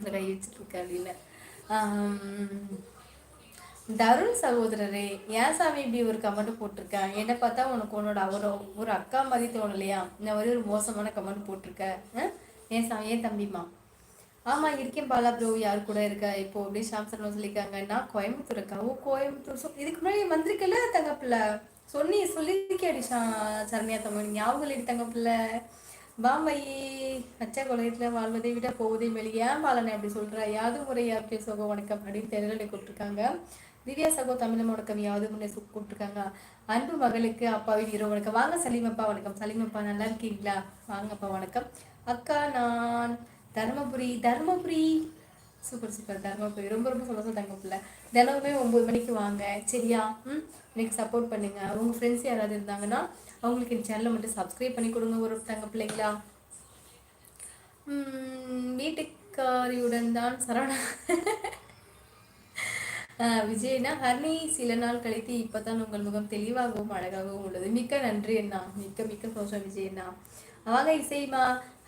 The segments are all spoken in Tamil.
மனசில் கை வச்சுட்டு அப்படின்னு தருண் சகோதரரே ஏன் சாமி இப்படி ஒரு கமெண்ட் போட்டிருக்கேன் என்னை பார்த்தா உனக்கு உன்னோட அவரோ ஒரு அக்கா மாதிரி தோணலையா? இந்த மாதிரி ஒரு மோசமான கமெண்ட் போட்டிருக்க? ஏன் சா ஏன் தம்பிமா ஆமாம் இருக்கேன் பாலா ப்ரோ யார் கூட இருக்கா? இப்போ அப்படியே ஷாம் சர்மா சொல்லியிருக்காங்க நான் கோயம்புத்தூர் இருக்கா ஓ கோயம்புத்தூர். சொ இதுக்கு முன்னாடி வந்திருக்கல தங்கப்பிள்ள? சொன்னி சொல்லியிருக்கேடி ஷா சரண்யா தமிழ் ஞாபகம் இல்லை தங்கப்பிள்ளை. பாம்பையே அச்சா குலகத்தில் வாழ்வதை விட போவதே மேலே ஏன் பாலனை அப்படி சொல்கிற யாது முறை யார் பேசுவோ வணக்கம் அப்படின்னு தெரியல கூப்பிட்டுருக்காங்க. திவ்யா சகோ தமிழ் வணக்கம். யாது முன்னே கூப்பிட்டுருக்காங்க. அன்பு மகளுக்கு அப்பாவின் இரவு வணக்கம். வாங்க சலீமப்பா வணக்கம். சலீமப்பா நல்லா இருக்கீங்களா? வாங்கப்பா வணக்கம். அக்கா நான். தருமபுரி தருமபுரி. Super super. தருமபுரி. ரொம்ப ரொம்ப சந்தோஷம் தங்கப்பில்ல தினமுமே ஒம்பது மணிக்கு வாங்க. சரியா? ம்? இன்னைக்கு சப்போர்ட் பண்ணுங்க. உங்கள் ஃப்ரெண்ட்ஸ் யாராவது இருந்தாங்கன்னா அவங்களுக்கு இந்த சேனலை மட்டும் சப்ஸ்கிரைப் பண்ணி கொடுங்க ஒரு தங்க பிள்ளைங்களா? வீட்டுக்காரியுடன் தான் சரவணா. விஜய்னா ஹர்னி சில நாள் கழித்து இப்போதான் உங்கள் முகம் தெளிவாகவும் அழகாகவும் உள்ளது. மிக்க நன்றி அண்ணா. மிக்க மிக்க சோஷம் விஜய் அண்ணா. வாங்க இசைமா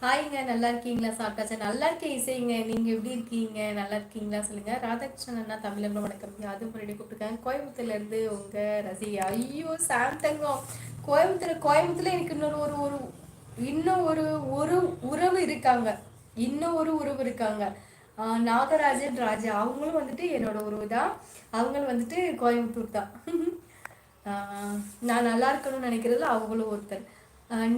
ஹாய்ங்க நல்லா இருக்கீங்களா? சாப்பிட்டாச்சா? நல்லா இருக்கேன் இசைங்க. நீங்கள் எப்படி இருக்கீங்க? நல்லா இருக்கீங்களா? சொல்லுங்கள் ராதாகிருஷ்ணன் அண்ணா தமிழகம் வணக்கம். அது முன்னாடி கூப்பிட்டுருக்காங்க. கோயம்புத்தூர்லேருந்து உங்கள் ரசிகா. ஐயோ சாந்தங்கம் கோயம்புத்தூர் கோயம்புத்தூர்ல எனக்கு இன்னொரு ஒரு ஒரு இன்னும் ஒரு ஒரு உறவு இருக்காங்க. இன்னும் ஒரு உறவு இருக்காங்க. நாகராஜன் ராஜா. அவங்களும் வந்துட்டு என்னோட உறவு தான். அவங்களும் வந்துட்டு கோயம்புத்தூர் தான். நான் நல்லா இருக்கணும்னு நினைக்கிறதுல அவங்களும் ஒருத்தர்.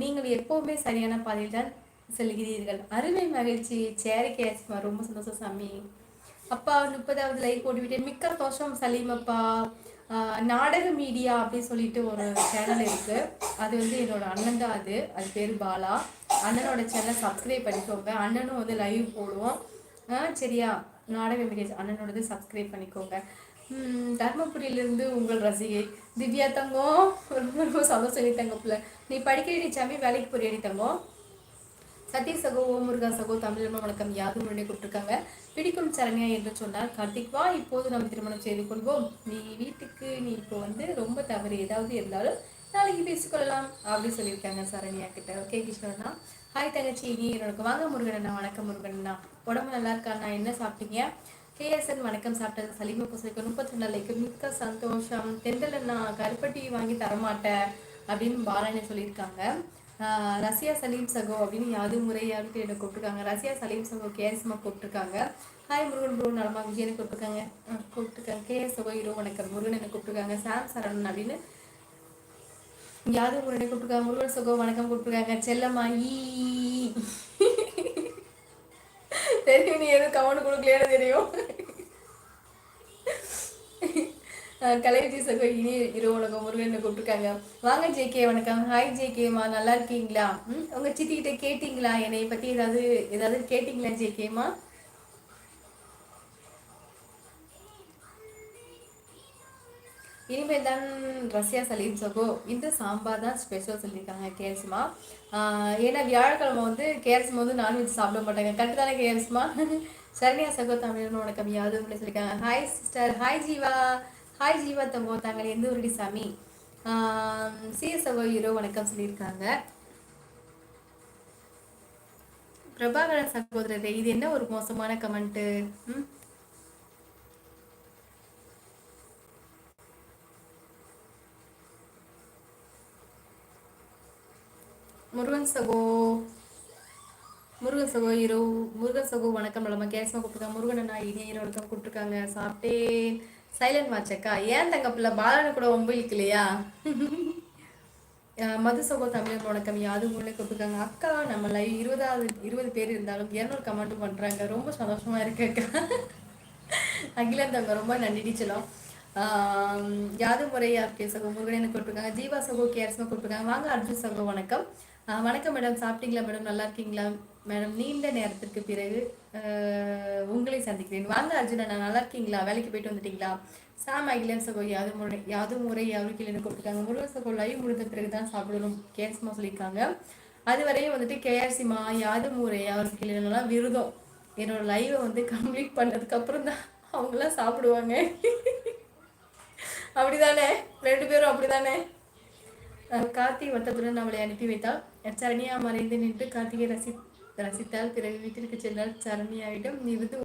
நீங்கள் எப்போவுமே சரியான பாதையில் தான் செல்கிறீர்கள். அருமை மகிழ்ச்சி. சேரி கேஸ்மா. ரொம்ப சந்தோஷம் சாமி. அப்பா முப்பதாவது லைக் ஓடிவிட்டேன் மிக்க தோஷம் சலீம் அப்பா. நாடக மீடியா அப்படின்னு சொல்லிட்டு ஒரு சேனல் இருக்கு. அது வந்து என்னோட அண்ணன் தான் அது. அது பேர் பாலா. அண்ணனோட சேனலை சப்ஸ்கிரைப் பண்ணிக்கோங்க. அண்ணனும் வந்து லைவ் போடுவோம். சரியா? நாடக மீடியா அண்ணனோடது சப்ஸ்கிரைப் பண்ணிக்கோங்க. தர்மபுரியிலிருந்து உங்கள் ரசிகை. திவ்யா தங்கம். ரொம்ப ரொம்ப சந்தோஷம் தங்கப்பில் நீ படிக்கிறடி சாமி? வேலைக்கு போறியடி தங்கம்? சதீஷ் சகோ ஓம் முருகா சகோ தமிழம்மா வணக்கம். யாரும் உடனே கொடுத்துருக்காங்க பிடிக்கும் சரண்யா என்று சொன்னார் கார்த்திக் வா இப்போது நம்ம திருமணம் செய்து கொள்வோம். நீ வீட்டுக்கு நீ இப்போ வந்து ரொம்ப தவறு ஏதாவது இருந்தாலும் நாளைக்கு பேசிக்கொள்ளலாம் அப்படின்னு சொல்லியிருக்காங்க சரண்யா கிட்ட. ஓகே கிருஷ்ணா ஹாய் தங்கச்சி. நீ என்னோட வாங்க முருகன் அண்ணா. வணக்கம் முருகன் அண்ணா. உடம்பு நல்லா இருக்கா என்ன சாப்பிட்டீங்க? கேஎஸ்என் வணக்கம் சாப்பிட்டது. சலீம புசைக்கு முப்பத்தி ரெண்டு லைக்கு மிக்க சந்தோஷம். தென்றல் நான் கருப்பட்டி வாங்கி தரமாட்டேன் அப்படின்னு பாலானி சொல்லியிருக்காங்க. ரஷ்யா சலீம் சகோ அப்படின்னு யாது முறையாட்டு என்னை கூப்பிட்டுருக்காங்க. ரஷ்யா சலீம் சகோ கேஎஸ்மா கூப்பிட்டுருக்காங்க. ஹாய் முருகன் ப்ரோ நலமா விஜயனை கூப்பிட்டுருக்காங்க. கூப்பிட்டுருக்காங்க. கேஎஸ் சகோ இரோ வணக்கம். முருகன் என்ன கூப்பிட்டுருக்காங்க. சாம் சரண் அப்படின்னு யாது முருகனை கூப்பிட்டுருக்காங்க. முருகன் சகோ வணக்கம் கூப்பிட்டுருக்காங்க. செல்லம்மா ஈ. தெரியும் நீ எதுவும் கவனம் கொடுக்கலையான்னு தெரியும். கலைவிஜி சகோ இனி இரு உலகம் முருகன் கூப்பிட்டுருக்காங்க. வாங்க ஜேகே வணக்கம். ஹாய் ஜேகேமா நல்லா இருக்கீங்களா? ம் உங்கள் சித்திக்கிட்ட கேட்டிங்களா? என்னை பற்றி ஏதாவது ஏதாவது கேட்டிங்களா ஜேகேமா இனிமேல் தான் ரஷ்யா சலீம் சகோ இந்த சாம்பார் தான் ஸ்பெஷல் சொல்லியிருக்காங்க கேஎஸ்மா ஏன்னா வியாழக்கிழமை வந்து கேஎஸ்மா வந்து நான்வெஜ் சாப்பிட மாட்டாங்க. கரெக்டு தானே கேரஸ்மா சரண்யா சகோ தமிழ் வணக்கம். யாவது சொல்லியிருக்காங்க? Hi sister hi Jeeva. Hi Jeeva தங்கோ தாங்கள் எந்த ஊரடி சாமி? சிஎஸ்ஓ ஹீரோ வணக்கம் சொல்லியிருக்காங்க. பிரபாகர சகோதரரே இது என்ன ஒரு மோசமான கமெண்ட்டு? முருகன் சகோ. முருகன் சகோ ஹீரோ முருகன் சகோ வணக்கம். நம்ம கேசமா கூப்பிட்டுருக்காங்க. முருகன் அண்ணா இனிய ஹீரோ வணக்கம் கூப்பிட்டுருக்காங்க. சாப்பிட்டேன். சைலண்ட் வாட்சக்கா ஏன் தங்க பிள்ளை? பாலனு கூட ஒம்பளுக்கு இல்லையா மது சகோ தமிழர் வணக்கம். யாது உள்ளே கொடுத்துருக்காங்க. அக்கா நம்ம லைவ் இருபதாவது இருபது பேர் இருந்தாலும் இரநூறு கமெண்ட் பண்ணுறாங்க ரொம்ப சந்தோஷமா இருக்கு அக்கா. அகிலன் தங்க ரொம்ப நன்றி சொல்லலாம் யாது முறையா சகோ முருகன் கொடுத்துருக்காங்க. ஜீவா சகோ கேர்ஸ்மா கொடுத்துருக்காங்க. வாங்க அர்ஜுன் சகோ வணக்கம். வணக்கம் மேடம். சாப்பிட்டீங்களா மேடம்? நல்லா இருக்கீங்களா? மேடம் நீண்ட நேரத்திற்கு பிறகு உங்களை சந்திக்கிறேன். வாங்க அர்ஜுனா நான் நல்லா இருக்கீங்களா? வேலைக்கு போயிட்டு வந்துட்டீங்களா? சாம் அகிலன் சகோ யாது முறை யாது முறை யாருக்கு இல்லைன்னு கொடுத்துருக்காங்க முருகன் சகோ லைவ் முடிந்த பிறகு தான் சாப்பிடணும். கேஸ்மா சொல்லியிருக்காங்க. அதுவரையும் வந்துட்டு கேஆர்சிமா யாது முறை அவருக்கு இல்லைன்னா விருதம். என்னோட லைவை வந்து கம்ப்ளீட் பண்ணதுக்கு அப்புறம் தான் அவங்களாம் சாப்பிடுவாங்க. அப்படிதானே? ரெண்டு பேரும் அப்படிதானே? கார்த்திகை வட்டத்துடன் அவளை அனுப்பி வைத்தால் சரணியா மறைந்து நின்று கார்த்திகை ரசி ரசித்தால் பிறகு வீட்டிற்கு சென்றால் சரணியாவிடம் நிறுத்து